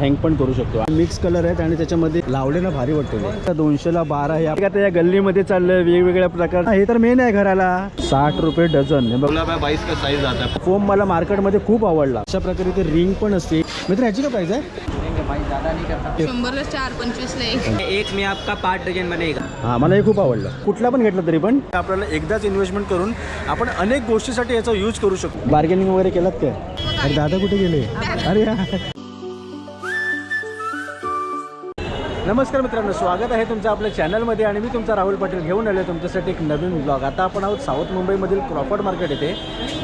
Hang पण करू शकतो. मिक्स कलर आहेत आणि त्याच्यामध्ये लावले ना भारी वाटतो दोनशेला बारा हे या गल्लीमध्ये चाललं वेगवेगळ्या प्रकार हे तर मेन आहे घराला. साठ रुपये डझन. हे बघ. बाईस का साइज आता. है फोम मला मार्केटमध्ये खूप आवडला. अशा प्रकारे ते रिंग पण असते. मित्र ह्याची काय प्राइस आहे? शंभरला चार पंचवीसला एक. एक में आपका पाँच डजन बनेगा. हा मला हे खूप आवडलं. कुठला पण घेतला तरी पण. आपल्याला एकदाच इन्व्हेस्टमेंट करून आपण अनेक गोष्टीसाठी याचा यूज करू शकतो बार्गेनिंग वगैरे केलात काय? अरे दादा कुठे गेले? अरे नमस्कार मित्रांनो स्वागत आहे तुमचं आपल्या चॅनलमध्ये आणि मी तुमचा राहुल पाटील घेऊन आलो तुमच्यासाठी एक नवीन ब्लॉग आता आपण आहोत साऊथ मुंबईमधील क्रॉफर्ड मार्केट येथे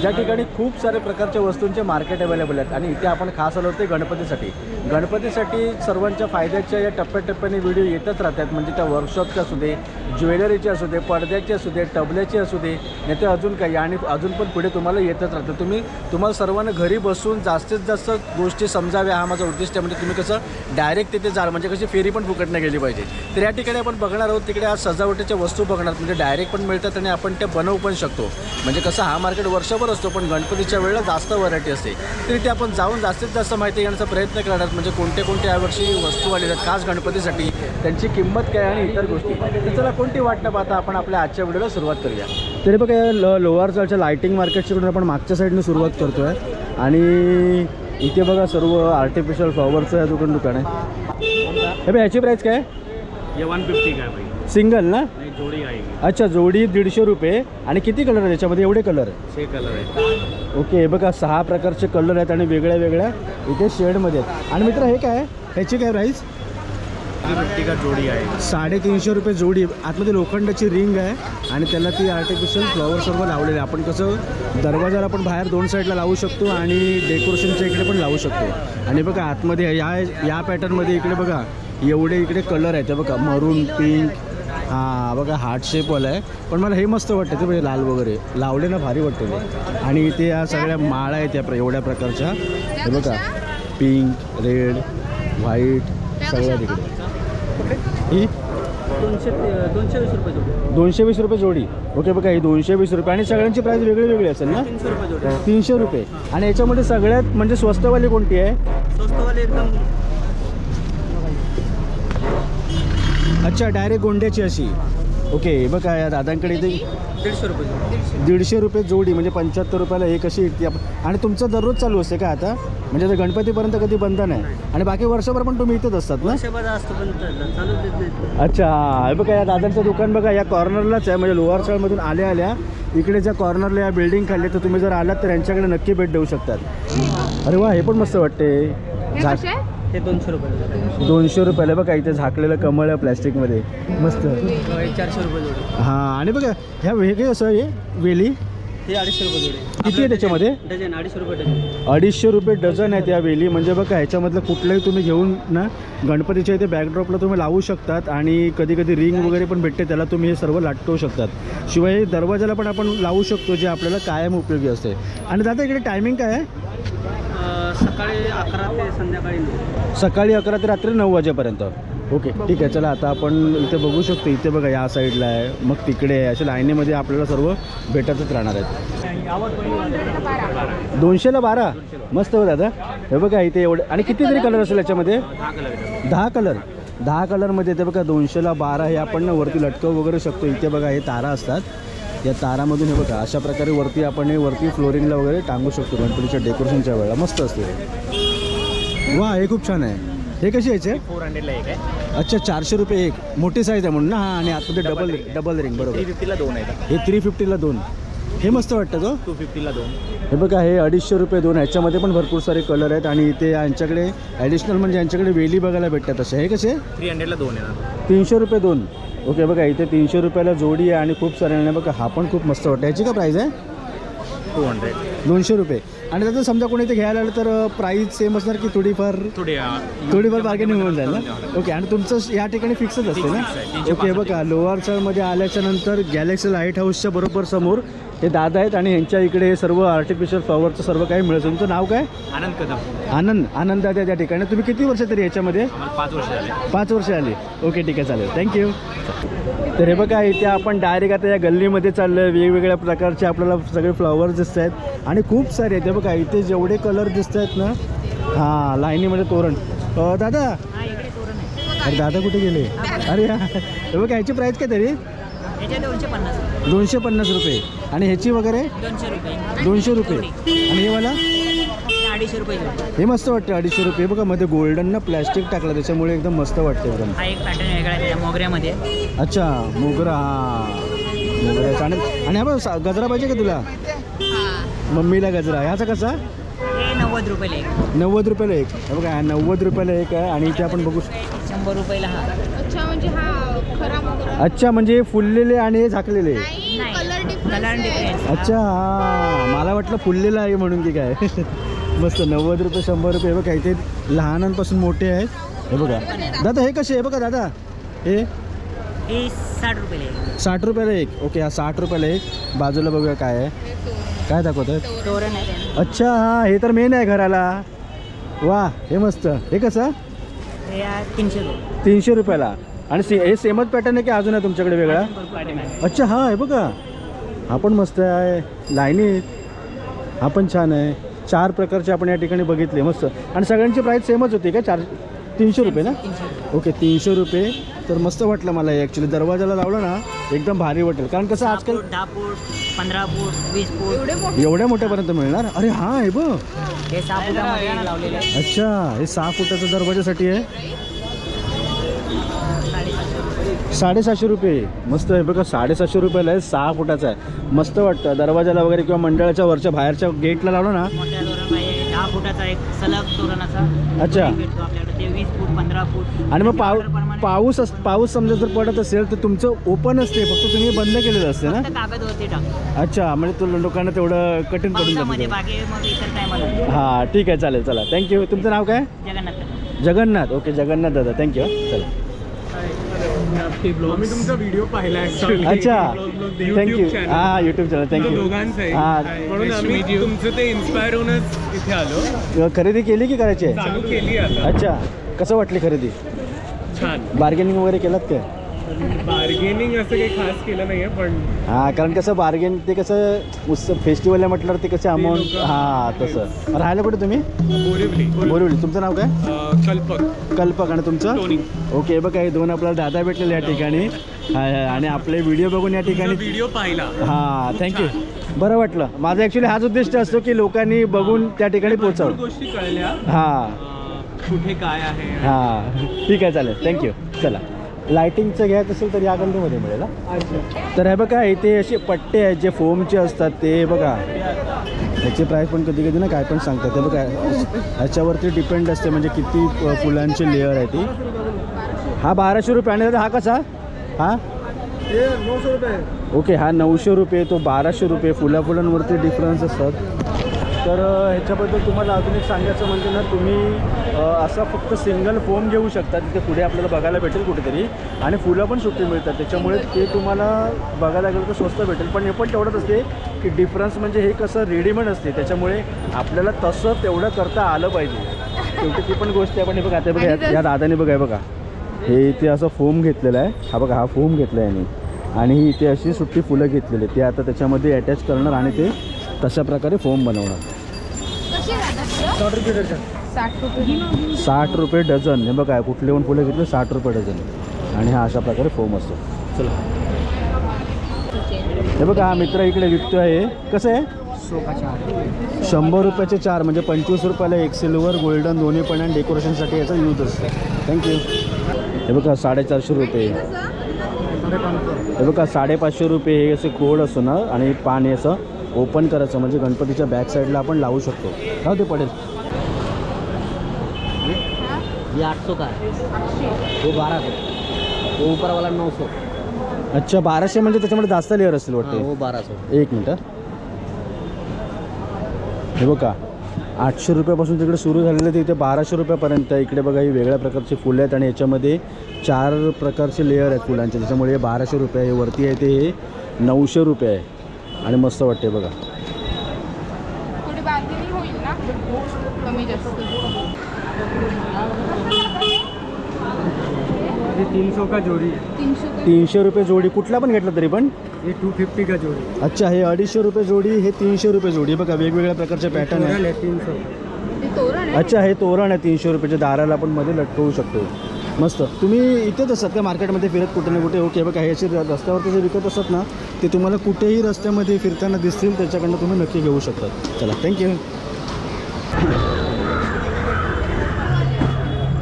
ज्या ठिकाणी खूप सारे प्रकारच्या वस्तूंचे मार्केट अवेलेबल आहेत आणि इथे आपण खास आलो होते गणपतीसाठी. गणपतीसाठी सर्वांच्या फायद्याच्या या टप्प्याटप्प्याने व्हिडिओ येतच राहतात. म्हणजे त्या वर्कशॉपचे असू दे ज्वेलरीचे असू दे पडद्याचे असू दे टबल्याचे असू दे नाही तर अजून काही. आणि अजून पण पुढे तुम्हाला येतच राहतं. तुम्ही तुम्हाला सर्वांना घरी बसून जास्तीत जास्त गोष्टी समजाव्या. हा माझा उद्दिष्ट आहे. म्हणजे तुम्ही कसं डायरेक्ट तिथे जाल. म्हणजे कशी फेरी पण फुकटनं गेली पाहिजे. तर या ठिकाणी आपण बघणार आहोत तिकडे आज सजावटीच्या वस्तू बघणार म्हणजे डायरेक्ट पण मिळतात आणि आपण त्या बनवू पण शकतो. म्हणजे कसं हा मार्केट वर्षभर असतो पण गणपतीच्या वेळेला जास्त व्हरायटी असते. तरी ते आपण जाऊन जास्तीत जास्त माहिती घेण्याचा प्रयत्न करणार. म्हणजे कोणते कोणते यावर्षी वस्तू आलेल्या आहेत खास गणपतीसाठी त्यांची किंमत काय आणि इतर गोष्टी. तर चला कोणती वाट पाहता आपण आपल्या आजच्या व्हिडिओला सुरुवात करूया. तरी बघा ल लोअर चालच्या लायटिंग मार्केटकडून आपण मागच्या साईडनं सुरुवात करतो आहे आणि इथे बघा सर्व आर्टिफिशियल फ्लॉवरचं या दुकान दुकान आहे. हे बघा ह्याची प्राईस काय? वन फिफ्टी काय भाई? सिंगल ना? नहीं जोड़ी आएगी अच्छा जोडी दीडशे रुपये. आणि किती कलर आहे त्याच्यामध्ये? एवढे कलर छः कलर है ओके हे बघा सहा प्रकारचे कलर आहेत आणि वेगळ्या वेगळ्या इथे शेडमध्ये आहेत. आणि मित्र हे काय? ह्याची काय प्राईस का जोड़ी आएगी साडेतीनशे रुपये जोडी. आतमध्ये लोखंडाची रिंग आहे आणि त्याला ती आर्टिफिशियल फ्लॉवर सर्व लावलेले आहे. आपण कसं दरवाजाला आपण बाहेर दोन साईडला लावू शकतो आणि डेकोरेशनच्या इकडे पण लावू शकतो. आणि बघा आतमध्ये या या पॅटर्नमध्ये इकडे बघा एवढे इकडे कलर आहेत. बघा मरून पिंक हां बघा हार्ट शेपवाला आहे. पण मला हे मस्त वाटतं ते म्हणजे लाल वगैरे. लावले ना भारी वाटतं ते. आणि इथे या सगळ्या माळा आहेत या प्र- एवढ्या प्रकारच्या. हे बघा पिंक रेड व्हाईट सगळ्या तिकडे ही? दोनशे दोनशे वीस रुपये जोडी. दोनशे वीस रुपये जोडी. ओके बघा ही दोनशे वीस रुपये. आणि सगळ्यांची प्राईस वेगळी वेगळी असेल ना? तीनशे रुपये जोडी. तीनशे रुपये. आणि याच्यामध्ये सगळ्यात म्हणजे स्वस्तवाली कोणती आहे? स्वस्तवाले एकदम अच्छा डायरेक्ट गोंड्याची अशी. ओके बघा या दादांकडे इथे दीडशे रुपये जोडी. दीडशे रुपये जोडी म्हणजे पंच्याहत्तर रुपयाला एक अशी ती आपण आणि तुमचं दररोज चालू असते का आता? म्हणजे आता गणपतीपर्यंत कधी बंद नाही. आणि बाकी वर्षभर पण तुम्ही इथेच असतात ना? वर्षभर असतं पण चालू देत नाही. अच्छा हे बघा या दादांचं दुकान बघा या कॉर्नरलाच आहे म्हणजे लोअर साईडमधून आल्या आल्या. इकडे ज्या कॉर्नरला या बिल्डिंग खाली तर तुम्ही जर आलात तर यांच्याकडे नक्की भेट देऊ शकतात. अरे वा हे पण मस्त वाटते हे दोनशे रुपये दोनशे रुपयाला बघा इथे झाकलेलं कमळ आहे प्लॅस्टिकमध्ये. मस्त. हे चारशे रुपये जोडी. हां आणि बघा ह्या काय असं हे वेली? हे अडीचशे रुपये जोडी. किती आहे त्याच्यामध्ये? डझन अडीचशे रुपये डझन. अडीचशे रुपये डझन आहेत या वेली. म्हणजे बघा ह्याच्यामधलं कुठलंही तुम्ही घेऊन ना गणपतीच्या इथे बॅकड्रॉपला तुम्ही लावू शकतात आणि कधी कधी रिंग वगैरे पण भेटते त्याला तुम्ही हे सर्व लाटवू शकतात. शिवाय दरवाजाला पण आपण लावू शकतो जे आपल्याला कायम उपयोगी असते. आणि दादा इकडे टायमिंग काय आहे? सकाळी अकरा ते संध्याकाळी नऊ. सकाळी अकरा ते रात्री नऊ वाजेपर्यंत. ओके ठीक आहे चला आता आपण इथे बघू शकतो इथे बघा या साईडला आहे मग तिकडे आहे अशा लाईनीमध्ये आपल्याला सर्व भेटतच राहणार आहेत. दोनशेला बारा? मस्त हो दादा. हे बघा इथे एवढे आणि किती तरी कलर असेल याच्यामध्ये? दहा कलर दहा कलरमध्ये ते बघा दोनशेला बारा हे आपण ना वरती लटकवू वगैरे शकतो. इथे बघा हे तारा असतात. या तारामधून हे बघा अशा प्रकारे वरती आपण हे वरती फ्लोरिंगला वगैरे टांगू शकतो गणपतीच्या डेकोरेशनच्या वेळेला. मस्त असते. वा हे खूप छान आहे. हे कशी यायचे फोर हंड्रेडला एक आहे. अच्छा चारशे रुपये एक. मोठी साईज आहे म्हणून ना? हा आणि आतमध्ये डबल डबल रिंग बरोबर. थ्री फिफ्टीला दोन आहेत हे थ्री फिफ्टीला दोन. हे मस्त वाटतं तो टू फिफ्टीला दोन. हे बघा हे अडीचशे रुपये दोन. ह्याच्यामध्ये पण भरपूर सारे कलर आहेत आणि इथे यांच्याकडे ॲडिशनल म्हणजे यांच्याकडे वेली बघायला भेटतात असे. हे कसे? थ्री हंड्रेडला दोन येणार. तीनशे रुपये दोन. ओके बघा इथे तीनशे रुपयाला जोडी आहे आणि खूप सारे आणि बघा हा पण खूप मस्त वाटतं. ह्याची का प्राईस आहे? टू हंड्रेड दोनशे रुपये. आणि त्याचं समजा कोणी इथे घ्यायला आलं तर प्राईस सेम असणार की थोडीफार? थोडे थोडीफार बार्गेनिंग होऊन जाईल ना? ओके आणि तुमचं या ठिकाणी फिक्सच असते ना? ओके बघा लोअर चाळमध्ये आल्याच्यानंतर गॅलेक्सी लाइट हाऊसच्या बरोबर समोर हे दादा आहेत आणि यांच्या इकडे हे सर्व आर्टिफिशियल फ्लॉवरचं सर्व काही मिळतं. तुमचं नाव काय? आनंद कदम. आनंद. आनंद दादा त्या ठिकाणी. तुम्ही किती वर्ष तरी याच्यामध्ये? पाच वर्ष झाले. पाच वर्ष आली. ओके ठीक आहे चालेल. थँक्यू तर हे बघा इथे आपण डायरेक्ट आता या गल्लीमध्ये चाललं वेगवेगळ्या प्रकारचे आपल्याला सगळे फ्लॉवर्स दिसत आहेत. आणि खूप सारे आहेत. हे बघा इथे जेवढे कलर दिसत आहेत ना हां लाईनीमध्ये तोरण. अ, दादा? अरे दादा कुठे गेले? अरे हा. हे बघ ह्याची प्राईस काय तरी? याचे दोनशे पन्नास दोनशे पन्नास रुपये. आणि ह्याची वगैरे? दोनशे रुपये. दोनशे रुपये. आणि हे वाला? हे अडीचशे रुपये जोडी. हे मस्त वाटतं अडीचशे रुपये. बघा मध्ये गोल्डन ना प्लॅस्टिक टाकलं त्याच्यामुळे एकदम मस्त वाटतं एकदम. हा एक पॅटर्न वेगळा आहे त्याच्या मोगऱ्यामध्ये. अच्छा मोगरा हा. मोगऱ्याचा. आणि आणि हा बघ सा- गजरा पाहिजे का तुला? मम्मीला गजरा. ह्याचा कसा? हे नव्वद रुपयाला एक. नव्वद रुपयाला एक. हे बघा हा नव्वद रुपयाला एक आहे. आणि इथे आपण बघू शंभर रुपयाला हा. म्हणजे हा खरा मोगरा. अच्छा म्हणजे हे फुललेले आणि हे झाकलेले. नाही नाही. कलर कलर डिफरन्स डिफरन्स अच्छा हा. मला वाटलं फुललेलं आहे म्हणून की काय. मस्त नव्वद रुपये शंभर रुपये. हे बघा इथे लहानांपासून मोठे आहेत. हे बघा. दादा हे कसे? आहे बघा दादा. हे? हे साठ रुपयाला एक. साठ रुपयाला एक. ओके हा साठ रुपयाला एक. बाजूला बघूया काय आहे. काय दाखवत आहे तोरण आहे. अच्छा हा हे तर मेन आहे घराला. वा हे मस्त. हे कसं? हे तीनशे रुपये. तीनशे रुपयाला. आणि से हे सेमच पॅटर्न आहे की अजून आहे तुमच्याकडे वेगळा? अच्छा हा आहे बघा. हा पण मस्त आहे. लाईनीत हा पण छान आहे. चार प्रकारचे आपण या ठिकाणी बघितले मस्त. आणि सगळ्यांची प्राईस सेमच होती का? चार तीनशे रुपये ना? ओके तीनशे रुपये. तर मस्त वाटलं मला हे ॲक्च्युली दरवाजाला लावलं ना एकदम भारी वाटेल. कारण कसं आजकाल फूट दहा फूट पंधरा फूट वीस फूट. एवढे मोठे? एवढ्या मोठ्यापर्यंत मिळणार? अरे हा आहे बघ. अच्छा हे सहा फुटाचा दरवाजासाठी आहे? साडेसातशे रुपये. मस्त आहे बघा साडेसातशे रुपयाला आहे सहा फुटाचा आहे. मस्त वाटतं. दरवाजाला वगैरे किंवा मंडळाच्या वरच्या बाहेरच्या गेटला लावलं ना. मोठ्या दहा फुटाचा एक सलग तोरणाचा अच्छा. एक भेटतो आपल्याकडे ते वीस फूट पंधरा फूट. आणि मग पाऊ प्रमाणे पाऊस अस पाऊस समजा जर पडत असेल तर तुमचं ओपन असते फक्त तुम्ही बंद केलेलं असते ना? फक्त कागदवरती टाकतो. अच्छा म्हणजे तो लोकांना तेवढं कठीण पडून पावसामध्ये जातं बाकी मग इतर टायमाला. हां ठीक आहे चालेल चला. थँक्यू तुमचं नाव काय? जगन्नाथ. जगन्नाथ. ओके जगन्नाथ दादा. थँक्यू चला. आम्ही तुमचा व्हिडिओ पाहिला actually. अच्छा. थँक्यू. हां यूट्यूब चॅनल थँक्यू दोघांचं आहे. हां म्हणून आम्ही तुमचं ते इन्स्पायर होऊनच इथे आलो. खरेदी केली की करायची? आहे चालू केली आता. अच्छा. कसं वाटली खरेदी? छान. बार्गेनिंग वगैरे केलात काय? बार्गेनिंग असं काही खास केलं नाहीये पण हां कारण कसं बार्गेन ते कसं उत्सव फेस्टिवल आहे म्हटल्यावर ते कसं अमाऊंट हां तसं. राहायला कुठे तुम्ही? बोरिवली. बोरिवली. तुमचं नाव काय? कल्पक. कल्पक आणि तुमचं? ओके बघा हे दोन आपल्याला दादा भेटलेले या ठिकाणी. आणि आपले व्हिडिओ बघून या ठिकाणी व्हिडिओ पाहिला. हां थँक्यू बरं वाटलं. माझा ॲक्च्युली हाच उद्दिष्ट असतो की लोकांनी बघून त्या ठिकाणी पोचावं गोष्टी कळल्या. हां. कुठे काय आहे? हां. ठीक आहे चालेल. थँक्यू चला. लायटिंगचं घ्यायचं असेल तर या गल्लीमध्ये मिळेल. तर हे बघा इथे असे पट्टे आहेत जे फोमचे असतात ते बघा. ह्याची प्राईस पण कधी कधी ना काय पण सांगतात. ते बघा ह्याच्यावरती डिपेंड असते म्हणजे किती फुलांची लेअर आहे ती. हा बाराशे रुपये. हा कसा? हा? नऊशे रुपये. ओके हा नऊशे रुपये तो बाराशे रुपये. फुला फुलांवरती डिफरन्स असतात. तर ह्याच्याबद्दल तुम्हाला अजून एक सांगायचं म्हणजे ना तुम्ही असा फक्त सिंगल फोम घेऊ शकता तिथे पुढे आपल्याला बघायला भेटेल कुठेतरी आणि फुलं पण सुट्टी मिळतात. त्याच्यामुळे ते तुम्हाला बघायला गेलं तर स्वस्त भेटेल. पण हे पण तेवढंच असते की डिफरन्स म्हणजे हे कसं रेडीमेड असते. त्याच्यामुळे आपल्याला तसं तेवढं करता आलं पाहिजे. शेवटी ती पण गोष्ट आहे. पण हे बघा आता बघा या- दादाने बघा बघा. हे इथे असं फोम घेतलेला आहे. हा बघा हा फोम घेतला आहे आणि ही इथे अशी सुट्टी फुलं घेतलेली. ते आता त्याच्यामध्ये अटॅच करणार आणि ते तशा प्रकारे फोम बनवणार. रुपये साठ रुपये. डझन. हे बघा कुठले पण फुलं घेतले साठ रुपये डझन. आणि हा अशा प्रकारे फोम असतो. चला. हे बघा हा मित्र इकडे विकतो आहे? कसं आहे शंभर रुपयाचे चार म्हणजे पंचवीस रुपयाला एक सिल्वर गोल्डन दोन्ही पण आणि डेकोरेशनसाठी याचा यूज असतो. थँक्यू हे बघा साडेचारशे रुपये. हे बघा साडेपाचशे रुपये हे असे कोड असतो ना आणि पाणी असं ओपन करायचं म्हणजे गणपतीच्या बॅक साईडला आपण लावू शकतो. राहू ते पडेल ये आठ सौ का? है वो बारह सौ वो ऊपर वाला नौ सौ अच्छा बाराशे म्हणजे त्याच्यामध्ये जास्त लेअर असतील वाटते. वो बारह सौ एक मिनटं हे. बघा आठशे रुपयापासून तिकडे सुरू झालेलं ते इथे बाराशे रुपयापर्यंत आहे. इकडे बघा ही वेगळ्या प्रकारची फुलं आहेत आणि याच्यामध्ये चार प्रकारचे लेअर आहेत फुलांचे. त्याच्यामुळे हे बाराशे रुपये आहे. वरती आहे ते हे नऊशे रुपये आहे. आणि मस्त वाटते बघा. थोडी बार्गेनिंग होईल ना? कमी जास्त. ये तीन सौ का जोड़ी है तीनशे रुपये तीनशे रुपये जोडी. कुठला पण घेतला तरी पण? ये टू फिफ्टी का जोड़ी अच्छा हे अडीचशे रुपये जोडी हे तीनशे रुपये जोडी. हे बघा वेगवेगळ्या प्रकारचे पॅटर्न आहे. है तीन सौ ते तोरण आहे? अच्छा हे तोरण आहे तीनशे रुपयाच्या दाराला आपण मध्ये लटकवू शकतो. मस्त. तुम्ही इथेच असतात का मार्केटमध्ये फिरत कुठे ना कुठे? ओके बघा हे असे रस्त्यावरती जे विकत असतात ना ते तुम्हाला कुठेही रस्त्यामध्ये फिरताना दिसतील त्याच्याकडनं तुम्ही नक्की घेऊ शकतात चला थँक्यू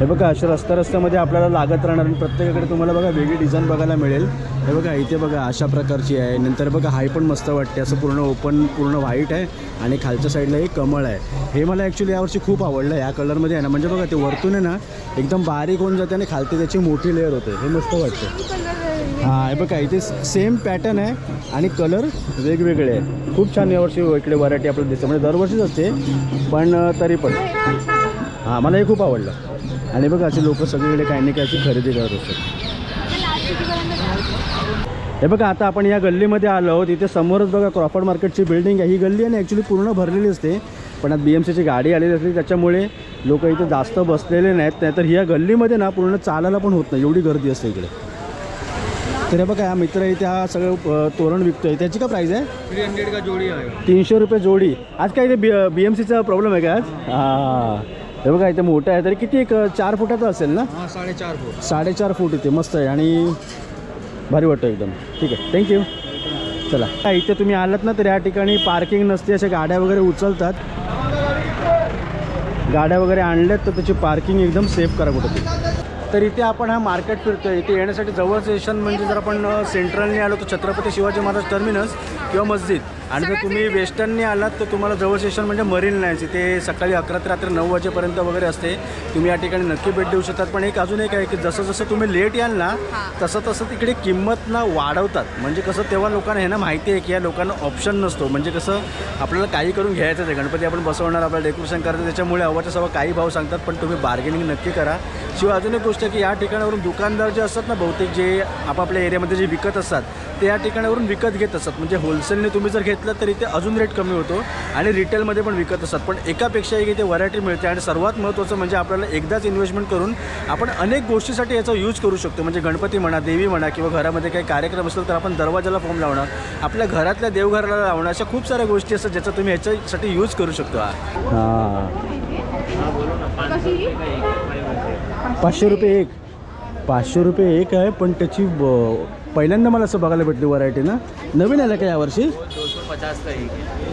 हे बघा अशा रस्त्या रस्त्यामध्ये आपल्याला लागत राहणार आणि प्रत्येकाकडे तुम्हाला बघा वेगळी डिझाईन बघायला मिळेल. हे बघा इथे बघा अशा प्रकारची आहे. नंतर बघा हाय पण मस्त वाटते. असं पूर्ण ओपन पूर्ण व्हाईट आहे आणि खालच्या साईडला एक कमळ आहे. हे मला ॲक्च्युली यावर्षी खूप आवडलं. या कलरमध्ये आहे ना म्हणजे बघा ते वरतून आहे ना एकदम बारीक होऊन जाते आणि खालती त्याची मोठी लेअर होते. हे मस्त वाटतं. हां हे बघा इथे सेम पॅटर्न आहे आणि कलर वेगवेगळे आहे. खूप छान यावर्षी इकडे व्हरायटी आपल्याला दिसते. म्हणजे दरवर्षीच असते पण तरी पण. हां मला हे खूप आवडलं. आणि बघा असे लोक सगळीकडे काही ना काही अशी खरेदी करत असतात. हे बघा आता आपण या गल्लीमध्ये आलो आहोत. इथे समोरच बघा क्रॉफर्ड मार्केटची बिल्डिंग आहे. ही गल्ली आहे ॲक्च्युली पूर्ण भरलेली असते. पण आता बी एम सीची गाडी आलेली असते त्याच्यामुळे लोक इथे जास्त बसलेले नाहीत. नाहीतर ह्या गल्लीमध्ये ना पूर्ण चालायला पण होत नाही. एवढी गर्दी असते इकडे. तर हे बघा हा मित्र इथे हा सगळं तोरण विकतोय. त्याची का प्राईस आहे? थ्री हंड्रेड का जोड़ी आएगा तीनशे रुपये जोडी. आज काय इथे बी बी एम सीचा प्रॉब्लेम आहे का आज? हां. हे बघा इथे मोठं आहे. तरी किती एक चार फुटाचं असेल ना? हाँ साढ़े चार फुट. साडेचार फूट इथे. मस्त आहे. आणि भारी वाटतं एकदम. ठीक आहे. थँक्यू चला. हा, इथे तुम्ही आलात ना तर या ठिकाणी पार्किंग नसते अशा गाड्या वगैरे उचलतात. गाड्या वगैरे आणल्यात तर त्याची पार्किंग एकदम सेफ करा कुठं तर इथे आपण हा मार्केट फिरतोय. इथे येण्यासाठी जवळ स्टेशन म्हणजे जर आपण सेंट्रलने आलो तर छत्रपती शिवाजी महाराज टर्मिनस किंवा मस्जिद. आणि जर तुम्ही वेस्टर्नने आलात तर तुम्हाला जवळ स्टेशन म्हणजे मरीन लाईन्स इथे सकाळी अकरा ते रात्री नऊ वाजेपर्यंत वगैरे असते. तुम्ही या ठिकाणी नक्की भेट देऊ शकतात. पण एक अजून एक आहे की जसं जसं तुम्ही लेट याल ना तसं तसं तिकडे किंमत ना वाढवतात. म्हणजे कसं तेव्हा लोकांना हे ना माहिती आहे की या लोकांना ऑप्शन नसतो. म्हणजे कसं आपल्याला काही करून घ्यायचं आहे. गणपती आपण बसवणार आपल्याला डेकोरेशन करायचं त्याच्यामुळे हवाच्या सव्वा काही भाव सांगतात. पण तुम्ही बार्गेनिंग नक्की करा. शिवाय अजून एक गोष्ट आहे की या ठिकाणावरून दुकानदार जे असतात ना बहुतेक जे आपापल्या एरियामध्ये जे विकत असतात ते या ठिकाणावरून विकत घेत असतात. म्हणजे होलसेलने तुम्ही जर घेतलं तर इथे अजून रेट कमी होतो आणि रिटेलमध्ये पण विकत असतात. पण एकापेक्षा एक इथे व्हरायटी मिळते आणि सर्वात महत्त्वाचं म्हणजे आपल्याला एकदाच इन्व्हेस्टमेंट करून आपण अनेक गोष्टीसाठी याचा यूज करू शकतो. म्हणजे गणपती म्हणा देवी म्हणा किंवा घरामध्ये काही कार्यक्रम असेल तर आपण दरवाजाला फॉर्म लावणं आपल्या घरातल्या देवघराला लावणं अशा खूप साऱ्या गोष्टी असतात ज्याचा तुम्ही ह्याच्यासाठी यूज करू शकतो. पाचशे रुपये एक. पाचशे रुपये एक आहे पण त्याची ब- पहिल्यांदा मला असं बघायला भेटली व्हरायटी ना? नवीन आलं का यावर्षी?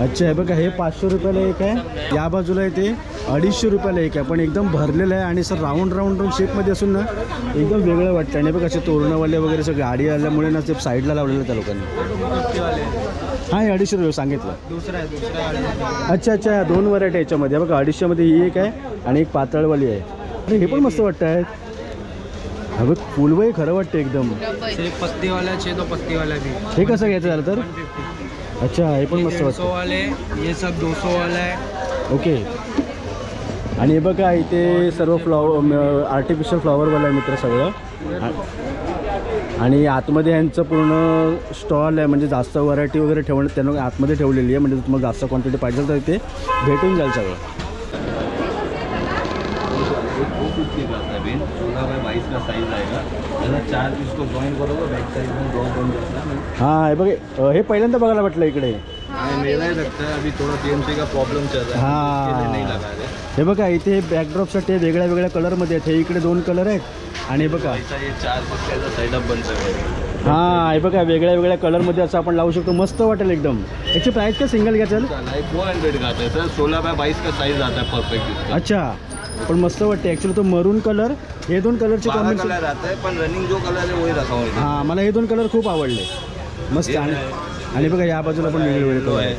अच्छा हे बघा हे पाचशे रुपयाला एक आहे. या बाजूला येते अडीचशे रुपयाला एक आहे. पण एकदम भरलेलं आहे आणि सर राऊंड राऊंड राऊंड शेपमध्ये असून ना एकदम वेगळं वाटतं आणि बघा असे तोरणवाले वगैरे सगळं गाडी आल्यामुळे ना ते साईडला लावलेलं त्या लोकांनी. हां हे अडीचशे रुपये सांगितलं. अच्छा अच्छा दोन व्हरायटी याच्यामध्ये. बघा अडीचशेमध्ये ही एक आहे आणि एक पातळवाली आहे. हे पण मस्त वाटतं आहे हा बघ फुलवही खरं वाटतं एकदम. डबल एक पत्ती वाला छः दो पत्ती वाला भी हे कसं घ्यायचं झालं तर? अच्छा हे पण मस्त वाटतं. वाले ये सब दो सौ वाला है ओके. आणि हे बघा इथे सर्व फ्लॉवर आर्टिफिशियल फ्लॉवरवाला आहे मित्र सगळं. आणि आतमध्ये यांचं पूर्ण स्टॉल आहे म्हणजे जास्त व्हरायटी वगैरे ठेवणं त्यांना आतमध्ये ठेवलेली आहे म्हणजे तुम्हाला जास्त क्वांटिटी पाहिजे तर इथे भेटून जाईल सगळं. का बेन सोलह बाय बाईस का चार बैक जाता है हां बघ पहिल्यांदा बघायला भेटलं इकडे. मेरा ही लगता है अभी थोड़ा पीएमसी का प्रॉब्लम चल रहा है. हाँ। नहीं लगा रहे. हे बघा इथे बॅकड्रॉपसाठी वेगळ्या वेगळ्या कलरमध्ये आहेत. हे इकडे दोन कलर आहेत. आणि बघा. चार पीस का सेटअप बन सकेगा हां. हे बघा वेगळ्या वेगळ्या कलरमध्ये असं आपण लावू शकतो. मस्त वाटेल एकदम. याची प्राईस काय सिंगल घ्यायचं? फोर हंड्रेड का आता है सर. सोलह बाय बाईस का साइज आता है परफेक्ट अच्छा. पण मस्त वाटते ॲक्च्युली तो मरून कलर हे दोन कलरचे कॉम्बिनेशन कलर है पर रनिंग जो कलर है वही रखा हूँ हां मला हे दोन कलर खूप आवडले. मस्त आणि आणि बघा या बाजूला पण वेगळे वेगळे येलो है आहेत.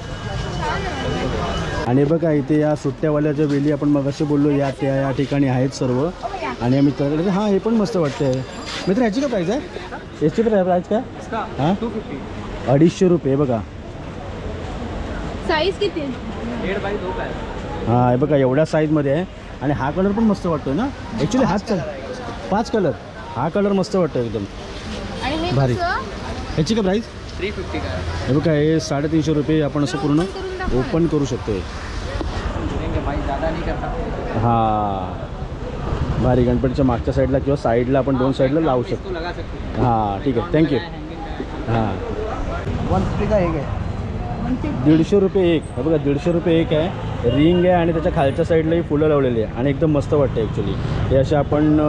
आणि बघा इथे या सुट्ट्यावाल्या ज्या वेली आपण मगाशी बोललो या त्या या ठिकाणी आहेत सर्व. आणि आम्ही त्याकडे हां हे पण मस्त वाटतंय. मित्र ह्याची काय प्राईस आहे? याची प्राईस काय? हां? अडीचशे रुपये बघा. साईज किती है हां हे बघा एवढ्या साईजमध्ये आहे. आणि हा कलर पण मस्त वाटतोय ना? ॲक्च्युली हाच कलर पाच कलर हा कलर मस्त वाटतो एकदम. आणि हे भारी. ह्याची काय प्राईस थ्री फिफ्टी का है हे बघा हे साडेतीनशे रुपये आपण असं पूर्ण. ओपन करू शकतो हां. भारी गणपतीच्या मागच्या साईडला किंवा साईडला आपण दोन साईडला लावू शकतो. हैं ठीक आहे. थँक्यू हां. वन फिफ्टी का एक है दीडशे रुपये एक. हे बघा दीडशे रुपये एक आहे. रिंग आहे आणि त्याच्या खालच्या साईडलाही फुलं लावलेली आहे आणि एकदम मस्त वाटते ॲक्च्युली हे असे आपण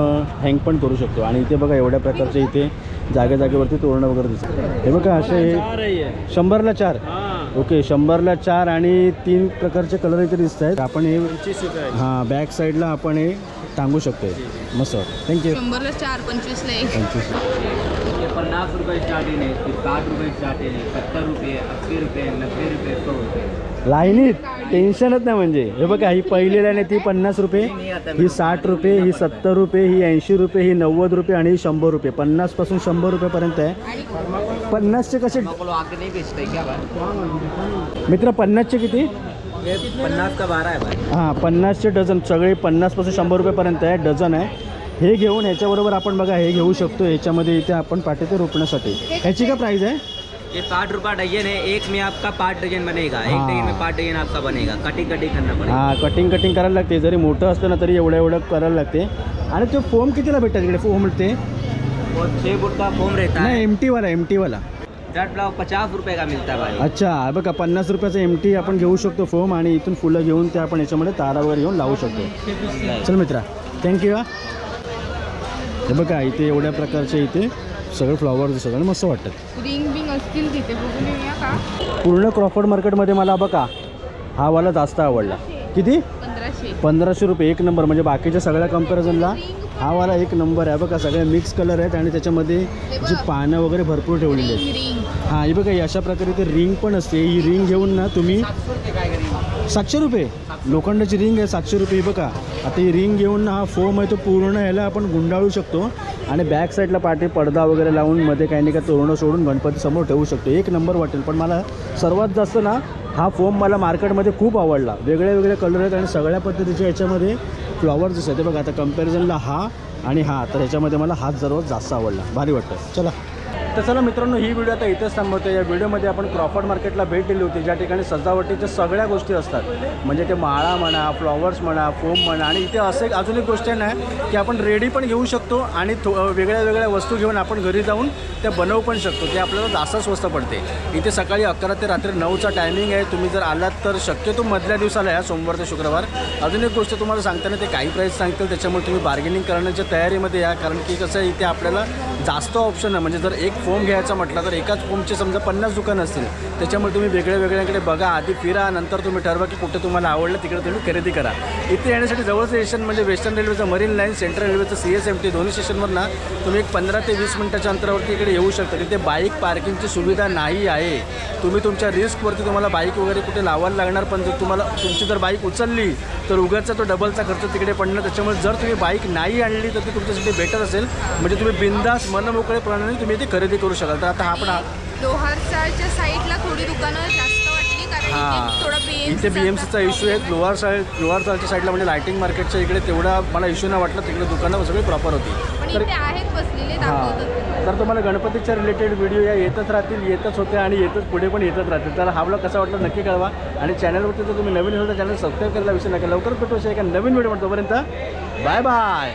हँग पण करू शकतो. आणि इथे बघा एवढ्या प्रकारचे इथे जागे जागेवरती तोरणं वगैरे दिसतात. हे बघा असे शंभरला चार. ओके शंभरला चार आणि तीन प्रकारचे कलर इथे दिसत आहेत. आपण हे हां बॅक साईडला आपण हे टांगू शकतो मस्त. थँक्यू शंभरला चार पंचवीसला ये पन्नास रुपये स्टार्टिंग है फिर साठ रुपये स्टार्टिंग है सत्तर रुपये अस्सी रुपये नब्बे रुपये सौ रुपये. लाईनीत टेन्शनच नाही म्हणजे. हे बघा ही पहिली लाईन आहे ती पन्नास रुपये ही साठ रुपये ही सत्तर रुपये ही ऐंशी रुपये ही नव्वद रुपये आणि ही शंभर रुपये. पन्नासपासून शंभर रुपयेपर्यंत आहे. पन्नासचे कसे मित्र पन्नासचे किती? पन्नास का बारा आहे हां पन्नासचे डझन. सगळे पन्नासपासून शंभर रुपयेपर्यंत आहे डझन आहे. हे घेऊन ह्याच्याबरोबर आपण बघा हे घेऊ शकतो. ह्याच्यामध्ये इथे आपण पाठीते रोपण्यासाठी ह्याची का प्राईज आहे? ये साठ रुपया डजन है एक में आपका पाँच डजन बनेगा एक हाँ। डजन में पाँच डजन आपका बनेगा कटिंग कटिंग करना पड़ेगा। हां कटिंग कटिंग करायला लागते जरी मोठं असलं ना तरी एवढं एवढं करायला लागते. आणि तो फोम कितीला भेटतात इकडे? फोम ते और छः फुट का फोम रहता है। एम टीवाला एम टीवाला शर्ट ब्लाउज पचास रुपये का मिलता है भाई। अच्छा बघा पन्नास रुपयाचा एम टी आपण घेऊ शकतो फोम आणि इथून फुलं घेऊन ते आपण याच्यामध्ये तारा वगैरे घेऊन लावू शकतो. चल मित्रा थँक्यू हे बघा इथे एवढ्या प्रकारचे इथे सगळे फ्लॉवर दिसतात आणि मस्त वाटतात रिंग बिंग असतील तिथे बघून येऊया का? पूर्ण क्रॉफर्ड मार्केटमध्ये मला बघा हा वाला जास्त आवडला. किती? पंधराशे. पंधराशे रुपये एक नंबर. म्हणजे बाकीच्या सगळ्या कम्पॅरिझनला हा वाला एक नंबर आहे. बघा सगळे मिक्स कलर आहेत आणि त्याच्यामध्ये जी पानं वगैरे भरपूर ठेवलेली आहेत. हां ही बघा अशा प्रकारे ते रिंग पण असते. ही रिंग घेऊन ना तुम्ही सातशे रुपये. लोखंडाची रिंग आहे सातशे रुपये. बघा आता ही रिंग घेऊन हा फोम आहे तो पूर्ण ह्याला आपण गुंडाळू शकतो. आणि बॅक साईडला पाठी पडदा वगैरे लावून मध्ये काही नाही का तोरणं सोडून गणपती समोर ठेवू शकतो. एक नंबर वाटेल. पण मला सर्वात जास्त ना हा फोम मला मार्केटमध्ये खूप आवडला. वेगळे वेगळे कलर आहेत आणि सगळ्या पद्धतीच्या याच्यामध्ये फ्लॉवर्स दिसत ते बघा आता कम्पॅरिझनला हा आणि हा. तर ह्याच्यामध्ये मला हाच सर्वात जास्त आवडला. भारी वाटतं चला. तर चला मित्रांनो ही व्हिडिओ आता इथेच थांबवतो. या व्हिडिओमध्ये आपण क्रॉफर्ड मार्केटला भेट दिली होती ज्या ठिकाणी सजावटीच्या सगळ्या गोष्टी असतात. म्हणजे ते माळा म्हणा फ्लॉवर्स म्हणा फोम म्हणा आणि इथे असं एक अजून एक गोष्ट आहे की आपण रेडी पण घेऊ शकतो आणि थो वेगळ्या वेगळ्या वस्तू घेऊन आपण घरी जाऊन त्या बनवू पण शकतो. ते आपल्याला जास्त स्वस्त पडते. इथे सकाळी अकरा ते रात्री नऊचा टायमिंग आहे. तुम्ही जर आलात तर शक्यतो मधल्या दिवसाला या सोमवार ते शुक्रवार. अजून एक गोष्ट तुम्हाला सांगताना ते काही प्राईस सांगतील त्याच्यामुळे तुम्ही बार्गेनिंग करण्याच्या तयारीमध्ये या. कारण की कसं आहे इथे आपल्याला जास्त ऑप्शन आहे. म्हणजे जर एक फोम घ्यायचा म्हटलं तर एकाच फोमचे समजा पन्नास दुकान असतील त्याच्यामुळे तुम्ही वेगळ्या वेगळ्याकडे बघा आधी फिरा नंतर तुम्ही ठरवा की कुठे तुम्हाला आवडलं तिकडे तुम्ही खरेदी करा. इथे येण्यासाठी जवळचं स्टेशन म्हणजे वेस्टर्न रेल्वेचं मरीन लाईन सेंट्रल रेल्वेचं सी एस एम टी दोन्ही स्टेशनवर ना तुम्ही एक पंधरा ते वीस मिनटाच्या अंतरावरती इकडे येऊ शकता. तिथे बाईक पार्किंगची सुविधा नाही आहे. तुम्ही तुमच्या रिस्कवरती तुम्हाला बाईक वगैरे कुठे लावायला लागणार पण जर तुम्हाला तुमची जर बाईक उचलली तर उगाचा तो डबलचा खर्च तिकडे पडणार. त्याच्यामुळे जर तुम्ही बाईक नाही आणली तर ती तुमच्यासाठी बेटर असेल. म्हणजे तुम्ही बिंदास मनमोकळेपणाने तुम्ही ती खरेदी करू शकाल. तर आता आपण लोहारचाळच्या साईडला थोडी दुकानं जास्त वाटली कारण हां. थोडा BMC इथे बी एम सीचा इश्यू आहे. लोअर साईड लोअर साईडच्या साईडला म्हणजे लायटिंग मार्केटच्या इकडे तेवढा मला इश्यू नाही वाटला. तिकडे दुकानं सगळी प्रॉपर होती. तर इथे आहेत बसलेले हां. तर तुम्हाला गणपतीच्या रिलेटेड व्हिडिओ या येतच राहतील. येतच होते आणि येतच पुढे पण येतच राहतील. तर हा ब्लॉग कसा वाटला नक्की कळवा. आणि चॅनलवरती जर तुम्ही नवीन असाल तर चॅनल सबस्क्राईब करायला विसरू नका. लवकरच भेटू अशा एका नवीन व्हिडिओ तोपर्यंत बाय बाय